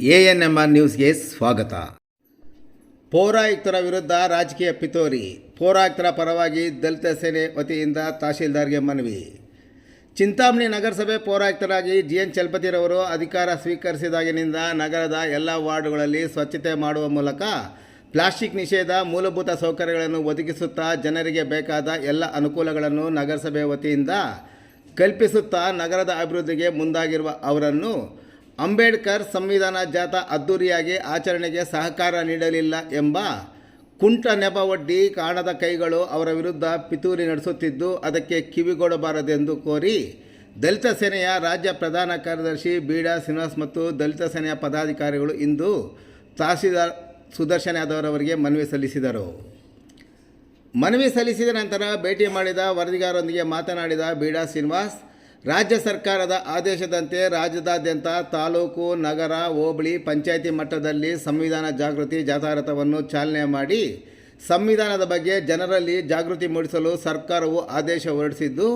ANMR ನ್ಯೂಸ್ಗೆ ಸ್ವಾಗತ. ಪೌರಾಯುಕ್ತರ ವಿರುದ್ಧ ರಾಜಕೀಯ ಪಿತೋರಿ, ಪೌರಾಯುಕ್ತರ ಪರವಾಗಿ ದಲಿತ ಸೇನೆ ವತಿಯಿಂದ ತಹಶೀಲ್ದಾರ್ಗೆ ಮನವಿ. ಚಿಂತಾಮಣಿ ನಗರಸಭೆ ಪೌರಾಯುಕ್ತರಾಗಿ ಜಿ ಎನ್ ಚಲಪತಿರವರು ಅಧಿಕಾರ ಸ್ವೀಕರಿಸಿದಾಗಿನಿಂದ ನಗರದ ಎಲ್ಲ ವಾರ್ಡ್ಗಳಲ್ಲಿ ಸ್ವಚ್ಛತೆ ಮಾಡುವ ಮೂಲಕ ಪ್ಲಾಸ್ಟಿಕ್ ನಿಷೇಧ, ಮೂಲಭೂತ ಸೌಕರ್ಯಗಳನ್ನು ಒದಗಿಸುತ್ತಾ ಜನರಿಗೆ ಬೇಕಾದ ಎಲ್ಲ ಅನುಕೂಲಗಳನ್ನು ನಗರಸಭೆ ವತಿಯಿಂದ ಕಲ್ಪಿಸುತ್ತಾ ನಗರದ ಅಭಿವೃದ್ಧಿಗೆ ಮುಂದಾಗಿರುವ ಅವರನ್ನು ಅಂಬೇಡ್ಕರ್ ಸಂವಿಧಾನ ಜಾಥಾ ಅದ್ದೂರಿಯಾಗಿ ಆಚರಣೆಗೆ ಸಹಕಾರ ನೀಡಲಿಲ್ಲ ಎಂಬ ಕುಂಟ ನೆಪವೊಡ್ಡಿ ಕಾಣದ ಕೈಗಳು ಅವರ ವಿರುದ್ಧ ಪಿತೂರಿ ನಡೆಸುತ್ತಿದ್ದು ಅದಕ್ಕೆ ಕಿವಿಗೊಡಬಾರದೆಂದು ಕೋರಿ ದಲಿತ ಸೇನೆಯ ರಾಜ್ಯ ಪ್ರಧಾನ ಕಾರ್ಯದರ್ಶಿ ಬೀಡಾ ಶ್ರೀನಿವಾಸ್ ಮತ್ತು ದಲಿತ ಸೇನೆಯ ಪದಾಧಿಕಾರಿಗಳು ಇಂದು ತಹಸೀಲ್ದಾರ್ ಸುದರ್ಶನ್ ಯಾದವ್ ಅವರಿಗೆ ಮನವಿ ಸಲ್ಲಿಸಿದರು. ಮನವಿ ಸಲ್ಲಿಸಿದ ನಂತರ ಭೇಟಿ ಮಾಡಿದ ವರದಿಗಾರರೊಂದಿಗೆ ಮಾತನಾಡಿದ ಬೀಡಾ ಶ್ರೀನಿವಾಸ್ ರಾಜ್ಯ ಸರ್ಕಾರದ ಆದೇಶದಂತೆ ರಾಜ್ಯದಾದ್ಯಂತ ತಾಲೂಕು, ನಗರ, ಹೋಬಳಿ, ಪಂಚಾಯಿತಿ ಮಟ್ಟದಲ್ಲಿ ಸಂವಿಧಾನ ಜಾಗೃತಿ ಜಾಥಾರಥವನ್ನು ಚಾಲನೆ ಮಾಡಿ ಸಂವಿಧಾನದ ಬಗ್ಗೆ ಜನರಲ್ಲಿ ಜಾಗೃತಿ ಮೂಡಿಸಲು ಸರ್ಕಾರವು ಆದೇಶ ಹೊರಡಿಸಿದ್ದು,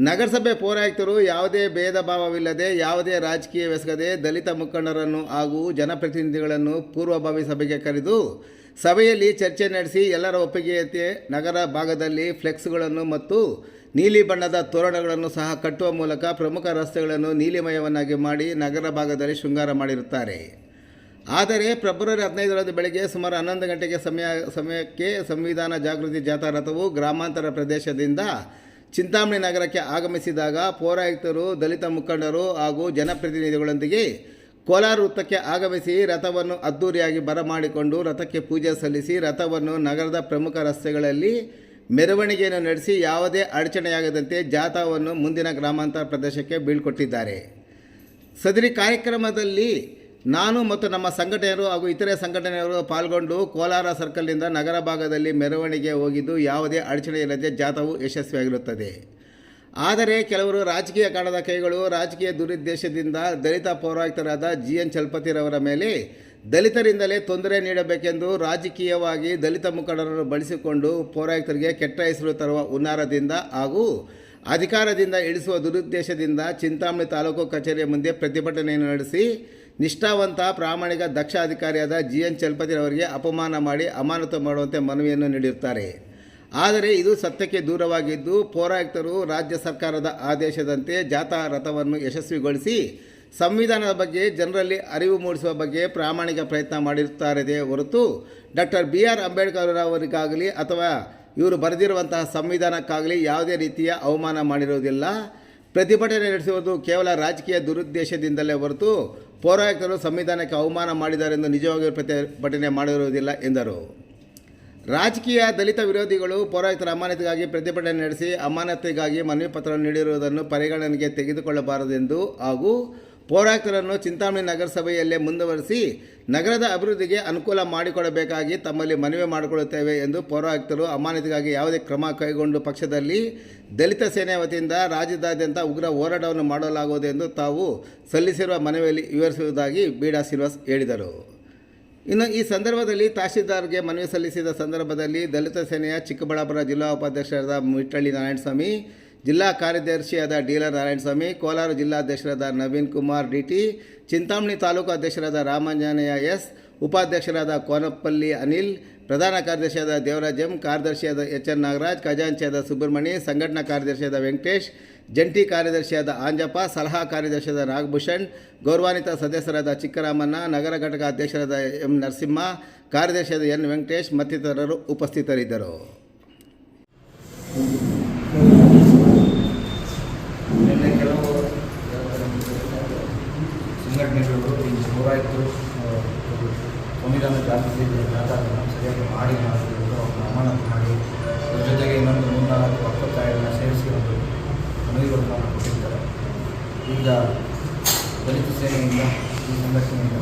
ನಗರಸಭೆ ಪೌರಾಯುಕ್ತರು ಯಾವುದೇ ಭೇದ ಭಾವವಿಲ್ಲದೆ, ಯಾವುದೇ ರಾಜಕೀಯ ವ್ಯಸಗದೆ ದಲಿತ ಮುಖಂಡರನ್ನು ಹಾಗೂ ಜನಪ್ರತಿನಿಧಿಗಳನ್ನು ಪೂರ್ವಭಾವಿ ಸಭೆಗೆ ಕರೆದು ಸಭೆಯಲ್ಲಿ ಚರ್ಚೆ ನಡೆಸಿ ಎಲ್ಲರ ಒಪ್ಪಿಗೆಯಂತೆ ನಗರ ಭಾಗದಲ್ಲಿ ಫ್ಲೆಕ್ಸ್ಗಳನ್ನು ಮತ್ತು ನೀಲಿ ಬಣ್ಣದ ತೋರಣಗಳನ್ನು ಸಹ ಕಟ್ಟುವ ಮೂಲಕ ಪ್ರಮುಖ ರಸ್ತೆಗಳನ್ನು ನೀಲಿಮಯವನ್ನಾಗಿ ಮಾಡಿ ನಗರ ಭಾಗದಲ್ಲಿ ಶೃಂಗಾರ ಮಾಡಿರುತ್ತಾರೆ. ಆದರೆ ಫೆಬ್ರವರಿ ಹದಿನೈದರಂದು ಬೆಳಗ್ಗೆ ಸುಮಾರು ಹನ್ನೊಂದು ಗಂಟೆಗೆ ಸಮಯ, ಸಮಯಕ್ಕೆ ಸಂವಿಧಾನ ಜಾಗೃತಿ ಜಾಥಾ ರಥವು ಗ್ರಾಮಾಂತರ ಪ್ರದೇಶದಿಂದ ಚಿಂತಾಮಣಿ ನಗರಕ್ಕೆ ಆಗಮಿಸಿದಾಗ ಪೌರಾಯುಕ್ತರು, ದಲಿತ ಮುಖಂಡರು ಹಾಗೂ ಜನಪ್ರತಿನಿಧಿಗಳೊಂದಿಗೆ ಕೋಲಾರ ವೃತ್ತಕ್ಕೆ ಆಗಮಿಸಿ ರಥವನ್ನು ಅದ್ದೂರಿಯಾಗಿ ಬರಮಾಡಿಕೊಂಡು ರಥಕ್ಕೆ ಪೂಜೆ ಸಲ್ಲಿಸಿ ರಥವನ್ನು ನಗರದ ಪ್ರಮುಖ ರಸ್ತೆಗಳಲ್ಲಿ ಮೆರವಣಿಗೆಯನ್ನು ನಡೆಸಿ ಯಾವುದೇ ಅಡಚಣೆಯಾಗದಂತೆ ಜಾಥಾವನ್ನು ಮುಂದಿನ ಗ್ರಾಮಾಂತರ ಪ್ರದೇಶಕ್ಕೆ ಬೀಳ್ಕೊಟ್ಟಿದ್ದಾರೆ. ಸದರಿ ಕಾರ್ಯಕ್ರಮದಲ್ಲಿ ನಾನು ಮತ್ತು ನಮ್ಮ ಸಂಘಟನೆಯರು ಹಾಗೂ ಇತರೆ ಸಂಘಟನೆಯವರು ಪಾಲ್ಗೊಂಡು ಕೋಲಾರ ಸರ್ಕಲ್ನಿಂದ ನಗರ ಭಾಗದಲ್ಲಿ ಮೆರವಣಿಗೆ ಹೋಗಿದ್ದು ಯಾವುದೇ ಅಡಚಣೆ ಇಲ್ಲದೆ ಜಾಥಾವು ಯಶಸ್ವಿಯಾಗಿರುತ್ತದೆ. ಆದರೆ ಕೆಲವರು ರಾಜಕೀಯ ಕಾರಣದ ಕೈಗಳು, ರಾಜಕೀಯ ದುರುದ್ದೇಶದಿಂದ ದಲಿತ ಪೌರಾಯುಕ್ತರಾದ ಜಿ ಎನ್ ಚಲಪತಿರವರ ಮೇಲೆ ದಲಿತರಿಂದಲೇ ತೊಂದರೆ ನೀಡಬೇಕೆಂದು ರಾಜಕೀಯವಾಗಿ ದಲಿತ ಮುಖಂಡರನ್ನು ಬಳಸಿಕೊಂಡು ಪೌರಾಯುಕ್ತರಿಗೆ ಕೆಟ್ಟ ಹೆಸರು ತರುವ ಹುನ್ನಾರದಿಂದ ಹಾಗೂ ಅಧಿಕಾರದಿಂದ ಇಳಿಸುವ ದುರುದ್ದೇಶದಿಂದ ಚಿಂತಾಮಣಿ ತಾಲೂಕು ಕಚೇರಿಯ ಮುಂದೆ ಪ್ರತಿಭಟನೆಯನ್ನು ನಡೆಸಿ ನಿಷ್ಠಾವಂತ ಪ್ರಾಮಾಣಿಕ ದಕ್ಷ ಅಧಿಕಾರಿಯಾದ ಜಿ ಎನ್ ಚಲಪತಿರವರಿಗೆ ಅಪಮಾನ ಮಾಡಿ ಅಮಾನತು ಮಾಡುವಂತೆ ಮನವಿಯನ್ನು ನೀಡಿರುತ್ತಾರೆ. ಆದರೆ ಇದು ಸತ್ಯಕ್ಕೆ ದೂರವಾಗಿದ್ದು ಪೌರಾಯುಕ್ತರು ರಾಜ್ಯ ಸರ್ಕಾರದ ಆದೇಶದಂತೆ ಜಾಥಾ ರಥವನ್ನು ಯಶಸ್ವಿಗೊಳಿಸಿ ಸಂವಿಧಾನದ ಬಗ್ಗೆ ಜನರಲ್ಲಿ ಅರಿವು ಮೂಡಿಸುವ ಬಗ್ಗೆ ಪ್ರಾಮಾಣಿಕ ಪ್ರಯತ್ನ ಮಾಡಿರುತ್ತಾರೆ ಹೊರತು ಡಾಕ್ಟರ್ ಬಿ ಆರ್ ಅಂಬೇಡ್ಕರ್ ಅವರಿಗಾಗಲಿ ಅಥವಾ ಇವರು ಬರೆದಿರುವಂತಹ ಸಂವಿಧಾನಕ್ಕಾಗಲಿ ಯಾವುದೇ ರೀತಿಯ ಅವಮಾನ ಮಾಡಿರುವುದಿಲ್ಲ. ಪ್ರತಿಭಟನೆ ನಡೆಸುವುದು ಕೇವಲ ರಾಜಕೀಯ ದುರುದ್ದೇಶದಿಂದಲೇ ಹೊರತು ಪೌರಾಯುಕ್ತರು ಸಂವಿಧಾನಕ್ಕೆ ಅವಮಾನ ಮಾಡಿದ್ದಾರೆ ಎಂದು ನಿಜವಾಗಿಯೂ ಪ್ರತಿಭಟನೆ ಮಾಡಿರುವುದಿಲ್ಲ ಎಂದರು. ರಾಜಕೀಯ ದಲಿತ ವಿರೋಧಿಗಳು ಪೌರಾಯುಕ್ತರ ಅಮಾನತಿಗಾಗಿ ಪ್ರತಿಭಟನೆ ನಡೆಸಿ ಅಮಾನತಿಗಾಗಿ ಮನವಿ ಪತ್ರ ನೀಡಿರುವುದನ್ನು ಪರಿಗಣನೆಗೆ ತೆಗೆದುಕೊಳ್ಳಬಾರದೆಂದು ಹಾಗೂ ಪೌರಾಯುಕ್ತರನ್ನು ಚಿಂತಾಮಣಿ ನಗರಸಭೆಯಲ್ಲೇ ಮುಂದುವರಿಸಿ ನಗರದ ಅಭಿವೃದ್ಧಿಗೆ ಅನುಕೂಲ ಮಾಡಿಕೊಡಬೇಕಾಗಿ ತಮ್ಮಲ್ಲಿ ಮನವಿ ಮಾಡಿಕೊಳ್ಳುತ್ತೇವೆ ಎಂದು ಪೌರಾಯುಕ್ತರು ಅಮಾನತಿಗಾಗಿ ಯಾವುದೇ ಕ್ರಮ ಕೈಗೊಂಡು ಪಕ್ಷದಲ್ಲಿ ದಲಿತ ಸೇನೆ ವತಿಯಿಂದ ರಾಜ್ಯದಾದ್ಯಂತ ಉಗ್ರ ಹೋರಾಟವನ್ನು ಮಾಡಲಾಗುವುದು ಎಂದು ತಾವು ಸಲ್ಲಿಸಿರುವ ಮನವಿಯಲ್ಲಿ ವಿವರಿಸುವುದಾಗಿ ಬೀಡಾ ಶ್ರೀನಿವಾಸ್ ಹೇಳಿದರು. ಇನ್ನು ಈ ಸಂದರ್ಭದಲ್ಲಿ ತಹಶೀಲ್ದಾರ್ಗೆ ಮನವಿ ಸಲ್ಲಿಸಿದ ಸಂದರ್ಭದಲ್ಲಿ ದಲಿತ ಸೇನೆಯ ಚಿಕ್ಕಬಳ್ಳಾಪುರ ಜಿಲ್ಲಾ ಉಪಾಧ್ಯಕ್ಷರಾದ ಮಿಟ್ಟಳ್ಳಿ ನಾರಾಯಣಸ್ವಾಮಿ, ಜಿಲ್ಲಾ ಕಾರ್ಯದರ್ಶಿಯಾದ ಡೀಲರ್ ನಾರಾಯಣಸ್ವಾಮಿ, ಕೋಲಾರ ಜಿಲ್ಲಾಧ್ಯಕ್ಷರಾದ ನವೀನ್ ಕುಮಾರ್ ಡಿ ಟಿ ಚಿಂತಾಮಣಿ ತಾಲೂಕು ಅಧ್ಯಕ್ಷರಾದ ರಾಮಾಂಜನೇಯ ಎಸ್, ಉಪಾಧ್ಯಕ್ಷರಾದ ಕೋನಪ್ಪಲ್ಲಿ ಅನಿಲ್, ಪ್ರಧಾನ ಕಾರ್ಯದರ್ಶಿಯಾದ ದೇವರಾಜ್ ಎಂ, ಕಾರ್ಯದರ್ಶಿಯಾದ ಎಚ್ ಎನ್ ನಾಗರಾಜ್, ಖಜಾಂಚಿಯಾದ ಸುಬ್ರಹ್ಮಣಿ ಸಂಘಟನಾ ಕಾರ್ಯದರ್ಶಿಯಾದ ವೆಂಕಟೇಶ್ ಜಂಟಿ ಕಾರ್ಯದರ್ಶಿಯಾದ ಆಂಜಪ್ಪ, ಸಲಹಾ ಕಾರ್ಯದರ್ಶಿಯಾದ ನಾಗಭೂಷಣ್ ಗೌರವಾನ್ವಿತ ಸದಸ್ಯರಾದ ಚಿಕ್ಕರಾಮಣ್ಣ, ನಗರ ಘಟಕ ಅಧ್ಯಕ್ಷರಾದ ಎಂ ನರಸಿಂಹ, ಕಾರ್ಯದರ್ಶಿಯಾದ ಎನ್ ವೆಂಕಟೇಶ್ ಮತ್ತಿತರರು ಉಪಸ್ಥಿತರಿದ್ದರು. ಸಂಘಟನೆಗಳು ಸಂವಿಧಾನ ಜಾಗೃತಿ ಸರಿಯಾಗಿ ಮಾಡಿ ಮಾಡಿ ಜೊತೆಗೆ ಇನ್ನೊಂದು ಮೂರ್ನಾಲ್ಕು ಈಗ ದಲಿತ ಸೇನೆಯಿಂದ ಈ ಸಂಘಟನೆಯಿಂದ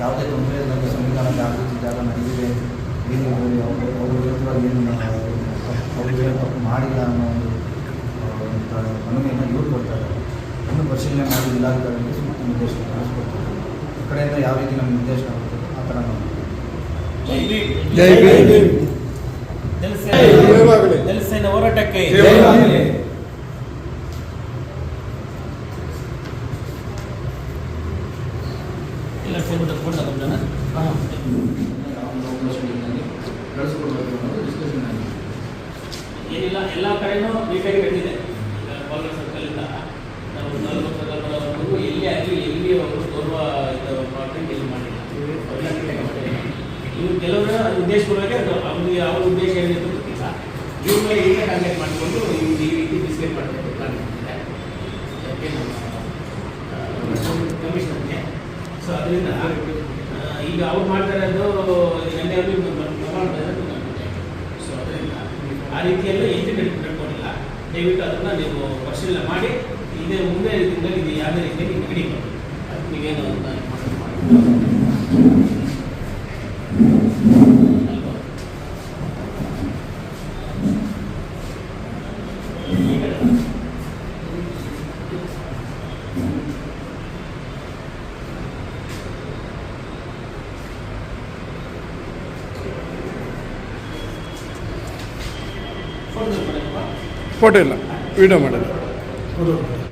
ಯಾವುದೇ ತೊಂದರೆ ಇಲ್ಲದೆ ಸಂವಿಧಾನ ಆಗುತ್ತಿದ್ದಾಗ ನಡೆದಿದೆ ಏನು ಅವರು ಅವರು ವಿರುದ್ಧವಾಗಿ ಏನು ಅವರು ಏನು ತಪ್ಪು ಮಾಡಿಲ್ಲ ಅನ್ನೋ ಒಂದು ಮನವಿಯನ್ನು ಇವ್ರು ಕೊಡ್ತಾರೆ ಇನ್ನು ಪರಿಶೀಲನೆ ಮಾಡಿ ಜಿಲ್ಲಾಧಿಕಾರಿಗಳಿಗೆ ಸೂಕ್ತ ನಿರ್ದೇಶನ ಕಳಿಸ್ಕೊಡ್ತಾರೆ ಈ ಕಡೆಯಿಂದ ಯಾವ ರೀತಿ ನಮ್ಮ ನಿರ್ದೇಶನ ಆಗುತ್ತೆ? ಆ ಥರ ನಾವು ಜೈ ಜೈ ಜೈ ಜೈ ಜೈ ಜೈ ಹೋರಾಟಕ್ಕೆ ಇಲ್ಲ ಟೇಬಲ್ ತಗೊಂಡು ಏನಿಲ್ಲ, ಎಲ್ಲ ಕಡೆನೂ ನೀಟಾಗಿ ಕಾಂಗ್ರೆಸ್ ಬಾಲರ್ ಸರ್ಕಲಿಂದ ನಾವು ನಾಲ್ಕು ಸರ್ಕಲ್ವರೆಗೂ ಎಲ್ಲಿ ಆ್ಯಕ್ಚುಲಿ ಎಲ್ಲಿ ಅವರು ಗೌರವ ಪ್ರಾಜೆಕ್ಟ್ ಎಲ್ಲಿ ಮಾಡಿಲ್ಲ. ಇವ್ರು ಕೆಲವರು ಉದ್ದೇಶಪೂರ್ವಕ್ಕೆ ಅವ್ರಿಗೆ ಅವ್ರ ಉದ್ದೇಶ ಏನಿತ್ತು ಗೊತ್ತಿಲ್ಲ. ಇವ್ರನ್ನ ಹೇಗೆ ಕಾಂಟ್ಯಾಕ್ಟ್ ಮಾಡಿಕೊಂಡು ಸೊ ಅದರಿಂದ ಈಗ ಅವ್ರು ಮಾಡ್ತಾ ಇರೋದು ನೆನ್ನೆ ಅವ್ರಿಗೆ ಮಾಡ್ತಾರೆ ಸೊ ಅದರಿಂದ ಆ ರೀತಿಯೆಲ್ಲ ಎಲ್ಲಿ ನಡ್- ದಯವಿಟ್ಟು ಅದನ್ನು ನೀವು ಪರಿಶೀಲನೆ ಮಾಡಿ, ಇದೇ ಮುಂದೆ ಇದು ಯಾವುದೇ ರೀತಿಯಲ್ಲಿ ನಡೀಬಾರ್ದು ನೀವೇನು ಅಂತ ಮಾಡಿ ಅಲ್ವಾ? ಈ ಕಡೆ. ಫೋಟೋ ಇಲ್ಲ ವಿಡಿಯೋ ಮಾಡಿದೆ